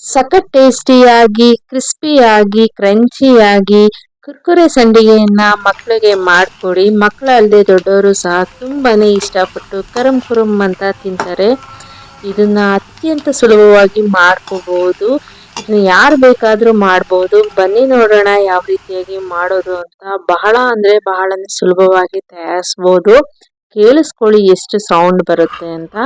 ಸಖತ್ ಟೇಸ್ಟಿಯಾಗಿ, ಕ್ರಿಸ್ಪಿಯಾಗಿ, ಕ್ರಂಚಿಯಾಗಿ ಕುರ್ಕುರೆ ಸಂಡಿಗೆಯನ್ನ ಮಕ್ಕಳಿಗೆ ಮಾಡಿಕೊಡಿ. ಮಕ್ಕಳು ಅಲ್ಲದೆ ದೊಡ್ಡವರು ಸಹ ತುಂಬಾ ಇಷ್ಟಪಟ್ಟು ಕರಂ ಕುರುಮ್ ಅಂತ ತಿಂತಾರೆ. ಇದನ್ನ ಅತ್ಯಂತ ಸುಲಭವಾಗಿ ಮಾಡ್ಕೋಬಹುದು ಇದನ್ನ ಯಾರು ಬೇಕಾದರೂ ಮಾಡ್ಬೋದು. ಬನ್ನಿ ನೋಡೋಣ ಯಾವ ರೀತಿಯಾಗಿ ಮಾಡೋದು ಅಂತ ಬಹಳ ಅಂದ್ರೆ ಬಹಳ ಸುಲಭವಾಗಿ ತಯಾರಿಸ್ಬೋದು. ಕೇಳಿಸ್ಕೊಳ್ಳಿ ಎಷ್ಟು ಸೌಂಡ್ ಬರುತ್ತೆ ಅಂತ.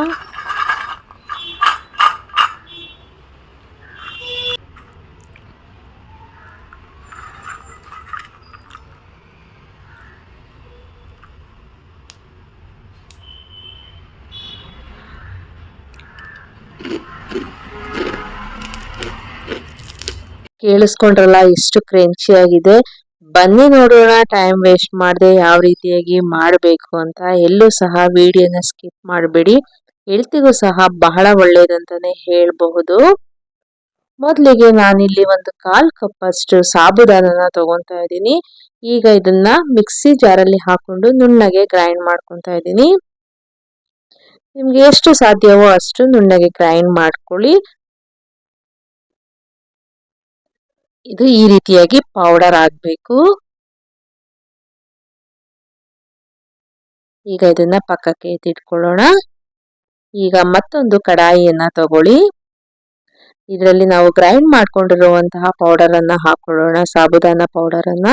ಕೇಳಿಸ್ಕೊಂಡ್ರಲ್ಲ, ಎಷ್ಟು ಕ್ರಂಚಿ ಆಗಿದೆ. ಬನ್ನಿ ನೋಡೋಣ ಟೈಮ್ ವೇಸ್ಟ್ ಮಾಡದೆ ಯಾವ ರೀತಿಯಾಗಿ ಮಾಡಬೇಕು ಅಂತ. ಎಲ್ಲೂ ಸಹ ವಿಡಿಯೋನ ಸ್ಕಿಪ್ ಮಾಡಬೇಡಿ. ಹೆಲ್ತಿಗೂ ಸಹ ಬಹಳ ಒಳ್ಳೇದಂತಾನೆ ಹೇಳಬಹುದು. ಮೊದಲಿಗೆ ನಾನಿಲ್ಲಿ ಒಂದು ಕಾಲು ಕಪ್ ಅಷ್ಟು ಸಾಬುದಾನನ ತಗೊಂತಾ ಇದ್ದೀನಿ. ಈಗ ಇದನ್ನ ಮಿಕ್ಸಿ ಜಾರಲ್ಲಿ ಹಾಕೊಂಡು ನುಣ್ಣಗೆ ಗ್ರೈಂಡ್ ಮಾಡ್ಕೊತಾ ಇದ್ದೀನಿ. ನಿಮ್ಗೆ ಎಷ್ಟು ಸಾಧ್ಯವೋ ಅಷ್ಟು ನುಣ್ಣಗೆ ಗ್ರೈಂಡ್ ಮಾಡ್ಕೊಳ್ಳಿ. ಇದು ಈ ರೀತಿಯಾಗಿ ಪೌಡರ್ ಆಗಬೇಕು ಈಗ ಇದನ್ನ ಪಕ್ಕಕ್ಕೆ ಎತ್ತಿಟ್ಕೊಳ್ಳೋಣ. ಈಗ ಮತ್ತೊಂದು ಕಡಾಯಿಯನ್ನ ತಗೊಳ್ಳಿ. ಇದರಲ್ಲಿ ನಾವು ಗ್ರೈಂಡ್ ಮಾಡ್ಕೊಂಡಿರುವಂತಹ ಪೌಡರ್ ಅನ್ನ ಹಾಕೊಳ್ಳೋಣ, ಸಾಬುದಾನ ಪೌಡರ್ ಅನ್ನ.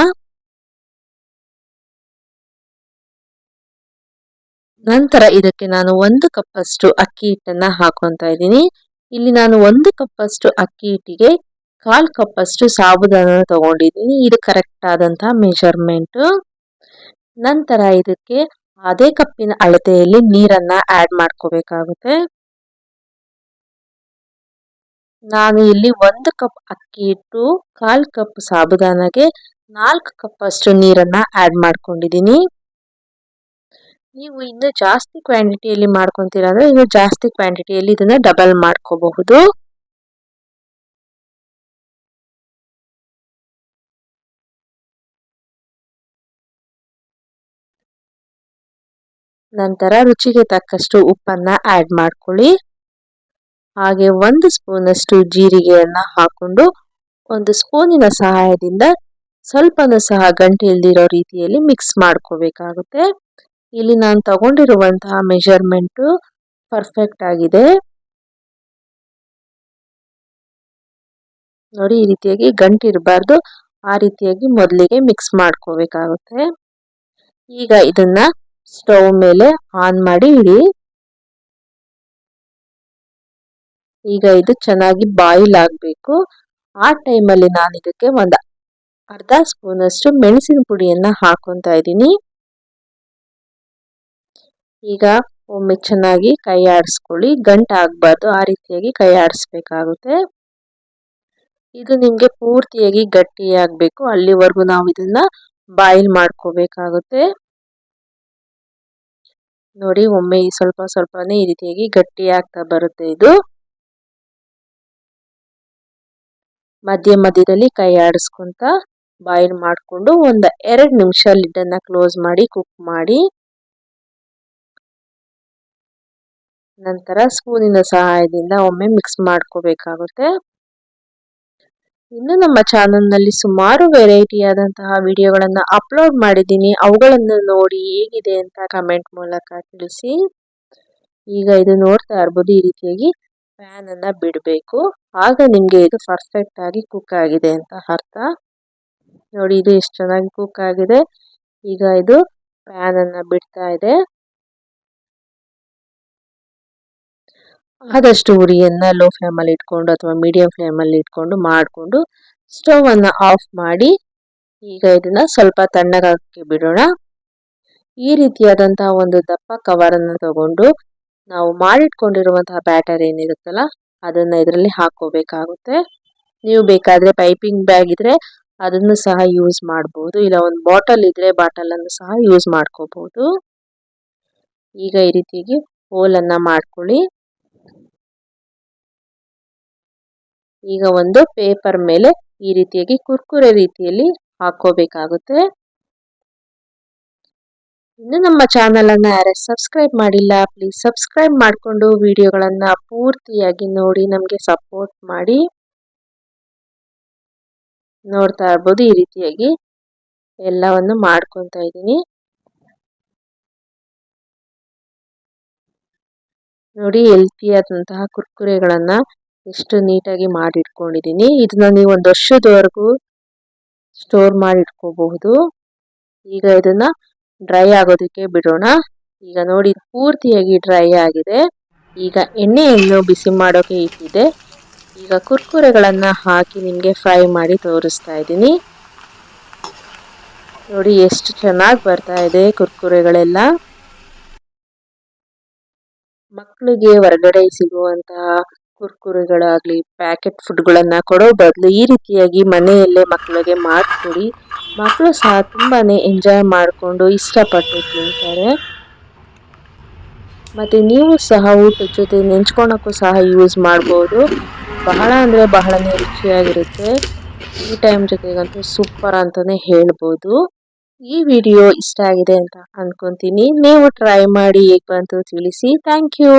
ನಂತರ ಇದಕ್ಕೆ ನಾನು ಒಂದು ಕಪ್ ಅಷ್ಟು ಅಕ್ಕಿ ಹಿಟ್ಟನ್ನ ಹಾಕೊಂತ ಇದ್ದೀನಿ. ಇಲ್ಲಿ ನಾನು ಒಂದು ಕಪ್ ಅಷ್ಟು ಅಕ್ಕಿ ಹಿಟ್ಟಿಗೆ ಕಾಲ್ ಕಪ್ ಅಷ್ಟು ಸಾಬುದಾನ ತಗೊಂಡಿದ್ದೀನಿ. ಇದು ಕರೆಕ್ಟ್ ಆದಂತಹ ಮೆಜರ್ಮೆಂಟ್ ನಂತರ ಇದಕ್ಕೆ ಅದೇ ಕಪ್ಪಿನ ಅಳತೆಯಲ್ಲಿ ನೀರನ್ನ ಆಡ್ ಮಾಡ್ಕೋಬೇಕಾಗುತ್ತೆ. ನಾನು ಇಲ್ಲಿ ಒಂದು ಕಪ್ ಅಕ್ಕಿ ಇಟ್ಟು ಕಾಲ್ ಕಪ್ ಸಾಬುದಾನಗೆ ನಾಲ್ಕು ಕಪ್ ಅಷ್ಟು ನೀರನ್ನ ಆಡ್ ಮಾಡ್ಕೊಂಡಿದ್ದೀನಿ. ನೀವು ಇನ್ನು ಜಾಸ್ತಿ ಕ್ವಾಂಟಿಟಿಯಲ್ಲಿ ಮಾಡ್ಕೊತೀರ ಅಂದ್ರೆ ಇನ್ನು ಜಾಸ್ತಿ ಕ್ವಾಂಟಿಟಿಯಲ್ಲಿ ಇದನ್ನ ಡಬಲ್ ಮಾಡ್ಕೋಬಹುದು. ನಂತರ ರುಚಿಗೆ ತಕ್ಕಷ್ಟು ಉಪ್ಪನ್ನ ಆಡ್ ಮಾಡ್ಕೊಳ್ಳಿ. ಹಾಗೆ ಒಂದು ಸ್ಪೂನಷ್ಟು ಜೀರಿಗೆಯನ್ನು ಜೀರಿಗೆಯನ್ನ ಹಾಕೊಂಡು ಒಂದು ಸ್ಪೂನಿನ ಸಹಾಯದಿಂದ ಸ್ವಲ್ಪನೂ ಸಹ ಗಂಟೆ ಇಲ್ದಿರೋ ರೀತಿಯಲ್ಲಿ ಮಿಕ್ಸ್ ಮಾಡ್ಕೋಬೇಕಾಗುತ್ತೆ. ಇಲ್ಲಿ ನಾನು ತಗೊಂಡಿರುವಂತಹ ಮೆಷರ್ಮೆಂಟು ಪರ್ಫೆಕ್ಟ್ ಆಗಿದೆ. ನೋಡಿ, ಈ ರೀತಿಯಾಗಿ ಗಂಟು ಇರಬಾರ್ದು. ಆ ರೀತಿಯಾಗಿ ಮೊದಲಿಗೆ ಮಿಕ್ಸ್ ಮಾಡ್ಕೋಬೇಕಾಗುತ್ತೆ. ಈಗ ಇದನ್ನ ಸ್ಟವ್ ಮೇಲೆ ಆನ್ ಮಾಡಿ ಇಡಿ. ಈಗ ಇದು ಚೆನ್ನಾಗಿ ಬಾಯಿಲ್ ಆಗಬೇಕು. ಆ ಟೈಮಲ್ಲಿ ನಾನು ಇದಕ್ಕೆ ಒಂದು ಅರ್ಧ ಸ್ಪೂನ್ ಅಷ್ಟು ಮೆಣಸಿನ ಪುಡಿಯನ್ನ ಹಾಕೊಂತ ಇದ್ದೀನಿ. ಈಗ ಒಮ್ಮೆ ಚೆನ್ನಾಗಿ ಕೈ ಆಡಿಸ್ಕೊಳ್ಳಿ. ಗಂಟು ಆಗಬಾರ್ದು. ಆ ರೀತಿಯಾಗಿ ಕೈ ಆಡಿಸ್ಬೇಕಾಗುತ್ತೆ. ಇದು ನಿಮಗೆ ಪೂರ್ತಿಯಾಗಿ ಗಟ್ಟಿಯಾಗಬೇಕು. ಅಲ್ಲಿವರೆಗೂ ನಾವು ಇದನ್ನ ಬಾಯಿಲ್ ಮಾಡ್ಕೋಬೇಕಾಗುತ್ತೆ. ನೋಡಿ, ಒಮ್ಮೆ ಸ್ವಲ್ಪ ಸ್ವಲ್ಪನೇ ಈ ರೀತಿಯಾಗಿ ಗಟ್ಟಿ ಆಗ್ತಾ ಬರುತ್ತೆ ಇದು. ಮಧ್ಯ ಮಧ್ಯದಲ್ಲಿ ಕೈ ಆಡಿಸ್ಕೊಂತ ಬಾಯಿಲ್ ಮಾಡಿಕೊಂಡು ಒಂದು ಎರಡು ನಿಮಿಷ ಲಿಡ್ಡನ್ನು ಕ್ಲೋಸ್ ಮಾಡಿ, ಕುಕ್ ಮಾಡಿ. ನಂತರ ಸ್ಪೂನಿನ ಸಹಾಯದಿಂದ ಒಮ್ಮೆ ಮಿಕ್ಸ್ ಮಾಡ್ಕೋಬೇಕಾಗುತ್ತೆ. ಇನ್ನು ನಮ್ಮ ಚಾನಲ್ನಲ್ಲಿ ಸುಮಾರು ವೆರೈಟಿ ಆದಂತಹ ವಿಡಿಯೋಗಳನ್ನು ಅಪ್ಲೋಡ್ ಮಾಡಿದ್ದೀನಿ. ಅವುಗಳನ್ನು ನೋಡಿ ಹೇಗಿದೆ ಅಂತ ಕಮೆಂಟ್ ಮೂಲಕ ತಿಳಿಸಿ. ಈಗ ಇದು ನೋಡ್ತಾ ಇರ್ಬೋದು, ಈ ರೀತಿಯಾಗಿ ಪ್ಯಾನನ್ನು ಬಿಡಬೇಕು. ಆಗ ನಿಮಗೆ ಇದು ಪರ್ಫೆಕ್ಟ್ ಆಗಿ ಕುಕ್ ಆಗಿದೆ ಅಂತ ಅರ್ಥ. ನೋಡಿ, ಇದು ಎಷ್ಟು ಚೆನ್ನಾಗಿ ಕುಕ್ ಆಗಿದೆ. ಈಗ ಇದು ಪ್ಯಾನನ್ನು ಬಿಡ್ತಾ ಇದೆ. ಆದಷ್ಟು ಉರಿಯನ್ನು ಲೋ ಫ್ಲೇಮಲ್ಲಿ ಇಟ್ಕೊಂಡು ಅಥವಾ ಮೀಡಿಯಂ ಫ್ಲೇಮಲ್ಲಿ ಇಟ್ಕೊಂಡು ಮಾಡಿಕೊಂಡು ಸ್ಟವನ್ನು ಆಫ್ ಮಾಡಿ ಈಗ ಇದನ್ನು ಸ್ವಲ್ಪ ತಣ್ಣಗಾಕಿ ಬಿಡೋಣ. ಈ ರೀತಿಯಾದಂತಹ ಒಂದು ದಪ್ಪ ಕವರನ್ನು ತಗೊಂಡು ನಾವು ಮಾಡಿಟ್ಕೊಂಡಿರುವಂತಹ ಬ್ಯಾಟರ್ ಏನಿರುತ್ತಲ್ಲ, ಅದನ್ನು ಇದರಲ್ಲಿ ಹಾಕೋಬೇಕಾಗುತ್ತೆ ನೀವು ಬೇಕಾದರೆ ಪೈಪಿಂಗ್ ಬ್ಯಾಗ್ ಇದ್ರೆ ಅದನ್ನು ಸಹ ಯೂಸ್ ಮಾಡ್ಬೋದು, ಇಲ್ಲ ಒಂದು ಬಾಟಲ್ ಇದ್ರೆ ಬಾಟಲನ್ನು ಸಹ ಯೂಸ್ ಮಾಡ್ಕೋಬಹುದು ಈಗ ಈ ರೀತಿಯಾಗಿ ಹೋಲನ್ನು ಮಾಡ್ಕೊಳ್ಳಿ. ಈಗ ಒಂದು ಪೇಪರ್ ಮೇಲೆ ಈ ರೀತಿಯಾಗಿ ಕುರ್ಕುರೆ ರೀತಿಯಲ್ಲಿ ಹಾಕೋಬೇಕಾಗುತ್ತೆ. ಇನ್ನು ನಮ್ಮ ಚಾನಲನ್ನು ಯಾರೇ ಸಬ್ಸ್ಕ್ರೈಬ್ ಮಾಡಿಲ್ಲ ಪ್ಲೀಸ್ ಸಬ್ಸ್ಕ್ರೈಬ್ ಮಾಡಿಕೊಂಡು ವಿಡಿಯೋಗಳನ್ನು ಪೂರ್ತಿಯಾಗಿ ನೋಡಿ, ನಮಗೆ ಸಪೋರ್ಟ್ ಮಾಡಿ. ನೋಡ್ತಾ ಇರ್ಬೋದು, ಈ ರೀತಿಯಾಗಿ ಎಲ್ಲವನ್ನು ಮಾಡ್ಕೊತಾ ಇದ್ದೀನಿ. ನೋಡಿ ಹೆಲ್ತಿಯಾದಂತಹ ಕುರ್ಕುರೆಗಳನ್ನ ಎಷ್ಟು ನೀಟಾಗಿ ಮಾಡಿ ಇಟ್ಕೊಂಡಿದ್ದೀನಿ ಇದನ್ನ ನೀವು ಒಂದು ವರ್ಷದವರೆಗೂ ಸ್ಟೋರ್ ಮಾಡಿ ಇಟ್ಕೋಬಹುದು ಈಗ ಇದನ್ನ ಡ್ರೈ ಆಗೋದಕ್ಕೆ ಬಿಡೋಣ. ಈಗ ನೋಡಿ ಪೂರ್ತಿಯಾಗಿ ಡ್ರೈ ಆಗಿದೆ. ಈಗ ಎಣ್ಣೆಯನ್ನು ಬಿಸಿ ಮಾಡೋಕೆ ಇಟ್ಟಿದೆ. ಈಗ ಕುರ್ಕುರೆಗಳನ್ನು ಹಾಕಿ ನಿಮಗೆ ಫ್ರೈ ಮಾಡಿ ತೋರಿಸ್ತಾ ಇದ್ದೀನಿ. ನೋಡಿ, ಎಷ್ಟು ಚೆನ್ನಾಗಿ ಬರ್ತಾ ಇದೆ ಕುರ್ಕುರೆಗಳೆಲ್ಲ. ಮಕ್ಕಳಿಗೆ ಹೊರಗಡೆ ಸಿಗುವಂತಹ ಕುರ್ಕುರೆಗಳಾಗಲಿ ಪ್ಯಾಕೆಟ್ ಫುಡ್ಗಳನ್ನು ಕೊಡೋ ಬದಲು ಈ ರೀತಿಯಾಗಿ ಮನೆಯಲ್ಲೇ ಮಕ್ಕಳಿಗೆ ಮಾಡಿಕೊಡಿ. ಮಕ್ಕಳು ಸಹ ತುಂಬಾ ಎಂಜಾಯ್ ಮಾಡಿಕೊಂಡು ಇಷ್ಟಪಟ್ಟು ತಿಂತಾರೆ. ಮತ್ತು ನೀವು ಸಹ ಊಟದ ಜೊತೆ ನೆಂಚ್ಕೊಳಕ್ಕೂ ಸಹ ಯೂಸ್ ಮಾಡ್ಬೋದು. ಬಹಳ ಅಂದರೆ ಬಹಳನೇ ರುಚಿಯಾಗಿರುತ್ತೆ. ಈ ಟೈಮ್ ಜೊತೆಗಂತೂ ಸೂಪರ್ ಅಂತಲೇ ಹೇಳ್ಬೋದು. ಈ ವಿಡಿಯೋ ಇಷ್ಟ ಆಗಿದೆ ಅಂತ ಅಂದ್ಕೊತೀನಿ ನೀವು ಟ್ರೈ ಮಾಡಿ ಹೇಗೆ ಬಂತು ತಿಳಿಸಿ. Thank you